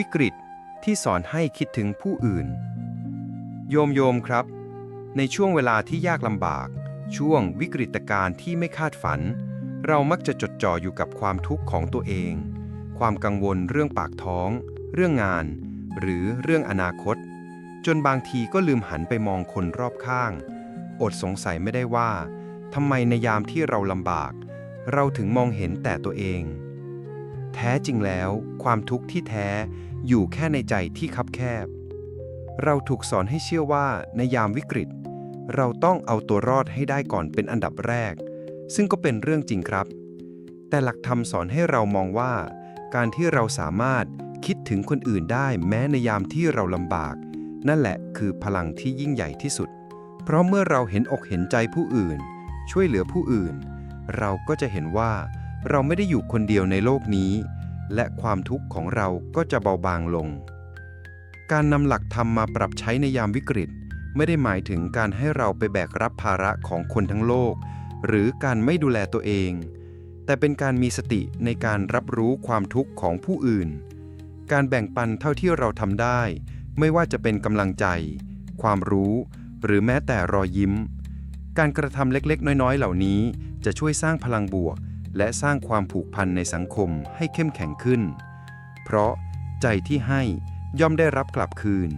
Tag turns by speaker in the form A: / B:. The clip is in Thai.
A: วิกฤตที่สอนให้คิดถึงผู้อื่น โยมโยมครับ ในช่วงเวลาที่ยากลำบาก ช่วงวิกฤตการณ์ที่ไม่คาดฝัน เรามักจะจดจ่ออยู่กับความทุกข์ของตัวเอง ความกังวลเรื่องปากท้อง เรื่องงาน หรือเรื่องอนาคต จนบางทีก็ลืมหันไปมองคนรอบข้าง อดสงสัยไม่ได้ว่าทำไมในยามที่เราลำบาก เราถึงมองเห็นแต่ตัวเอง แท้จริงแล้ว ความทุกข์ที่แท้อยู่แค่ในใจที่คับแคบ เราถูกสอนให้เชื่อว่าในยามวิกฤต เราต้องเอาตัวรอดให้ได้ก่อนเป็นอันดับแรก ซึ่งก็เป็นเรื่องจริงครับ แต่หลักธรรมสอนให้เรามองว่า การที่เราสามารถคิดถึงคนอื่นได้แม้ในยามที่เราลำบาก นั่นแหละคือพลังที่ยิ่งใหญ่ที่สุด เพราะเมื่อเราเห็นอกเห็นใจผู้อื่น ช่วยเหลือผู้อื่น เราก็จะเห็นว่า เราไม่ได้อยู่คนเดียวในโลกนี้ และความทุกข์ของเราก็จะเบาบางลง การนำหลักธรรมมาปรับใช้ในยามวิกฤต ไม่ได้หมายถึงการให้เราไปแบกรับภาระของคนทั้งโลก หรือการไม่ดูแลตัวเอง แต่เป็นการมีสติในการรับรู้ความทุกข์ของผู้อื่น การแบ่งปันเท่าที่เราทำได้ ไม่ว่าจะเป็นกำลังใจ ความรู้ หรือแม้แต่รอยยิ้ม การกระทำเล็กๆ น้อยๆ เหล่านี้จะช่วยสร้างพลังบวก และสร้างความผูกพันในสังคมให้เข้มแข็งขึ้น เพราะใจที่ให้ย่อมได้รับกลับคืน